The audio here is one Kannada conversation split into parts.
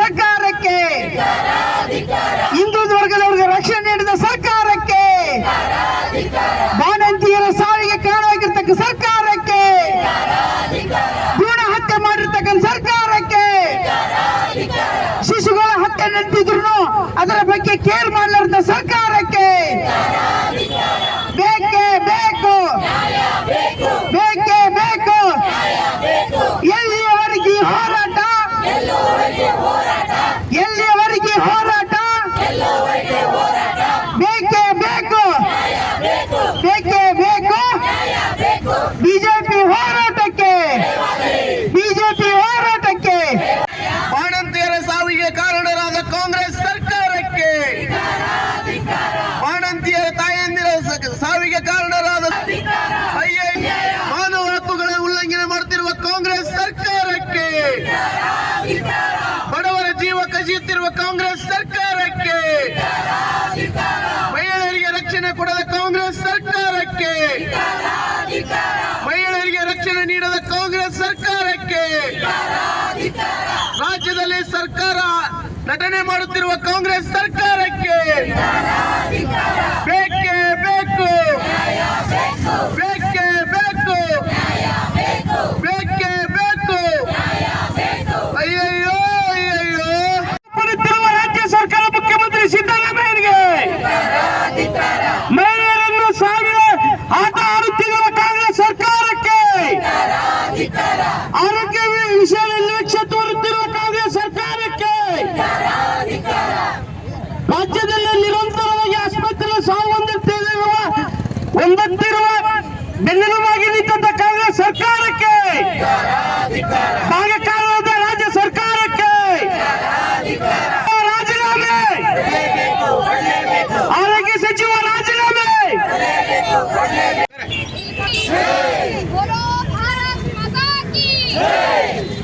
ಸರ್ಕಾರಕ್ಕೆ. ಹಿಂದೂ ವರ್ಗದವರಿಗೆ ರಕ್ಷಣೆ ನೀಡಿದ ಸರ್ಕಾರಕ್ಕೆ. ಬಾಣಂತಿಯರ ಸಾವಿಗೆ ಕಾರಣವಾಗಿರ್ತಕ್ಕ ಸರ್ಕಾರಕ್ಕೆ. ಭ್ರೂಣ ಹತ್ಯೆ ಮಾಡಿರ್ತಕ್ಕಂಥ ಸರ್ಕಾರಕ್ಕೆ. ಶಿಶುಗಳ ಹತ್ಯೆ ನಿಂತಿದ್ರು ಅದರ ಬಗ್ಗೆ ಕೇರ್ ಮಾಡಲಾರ್ದ ಸರ್ಕಾರಕ್ಕೆ. ಬೇಕ ಬಡವರ ಜೀವ ಕಸಿಯುತ್ತಿರುವ ಕಾಂಗ್ರೆಸ್ ಸರ್ಕಾರಕ್ಕೆ ಮಹಿಳೆಯರಿಗೆ ರಕ್ಷಣೆ ಕೊಡದ ಕಾಂಗ್ರೆಸ್ ಸರ್ಕಾರಕ್ಕೆ ಮಹಿಳೆಯರಿಗೆ ರಕ್ಷಣೆ ನೀಡದ ಕಾಂಗ್ರೆಸ್ ಸರ್ಕಾರಕ್ಕೆ ರಾಜ್ಯದಲ್ಲಿ ಸರ್ಕಾರ ನಟನೆ ಮಾಡುತ್ತಿರುವ ಕಾಂಗ್ರೆಸ್ ಸರ್ಕಾರಕ್ಕೆ ಬೇಕೇ ಬೇಕು. ಎಂಬತ್ತಿರುವ ಬೆನ್ನೆಲುಬಾಗಿ ನಿಂತ ಕಾಂಗ್ರೆಸ್ ಸರ್ಕಾರಕ್ಕೆ ಭಾಗಕಾಲದ ರಾಜ್ಯ ಸರ್ಕಾರಕ್ಕೆ ರಾಜೀನಾಮೆ ಆರೋಗ್ಯ ಸಚಿವ ರಾಜೀನಾಮೆ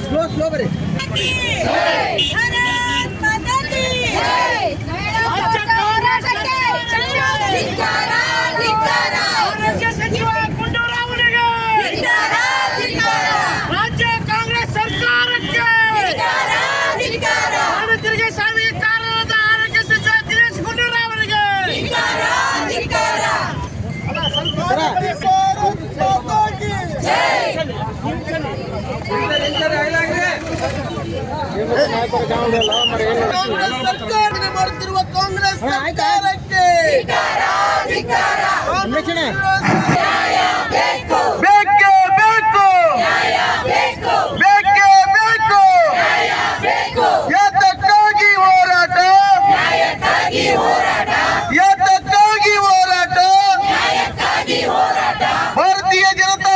ಸ್ಲೋ ಸ್ಲೋ ಬರೀ ಯಾತಕ್ಕಾಗಿ ಹೋರಾಟ. ನ್ಯಾಯಕ್ಕಾಗಿ ಹೋರಾಟ. ಭಾರತೀಯ ಜನತಾ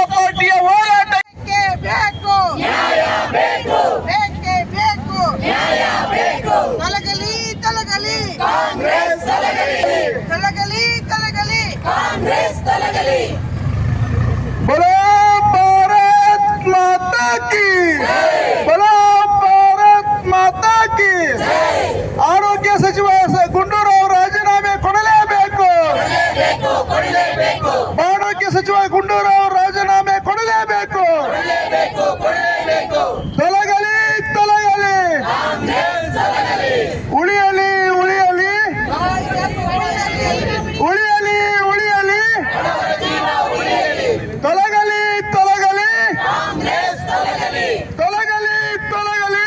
తలగలి కాంగ్రెస్ తలగలి తలగలి తలగలి కాంగ్రెస్ తలగలి బలో భారత్ మాతా కి బలో భారత్ మాతా కి ఆరోగ్య సಚಿవ గుండూరావు రాజీనాಮೆ ಕೊಡಲೇಬೇಕು ಆರೋಗ್ಯ ಸಚಿವ ಗುಂಡೂರಾವ್ ರಾಜೀನಾಮೆ ಕೊಡಲೇಬೇಕು ತೊಲಗಲಿ.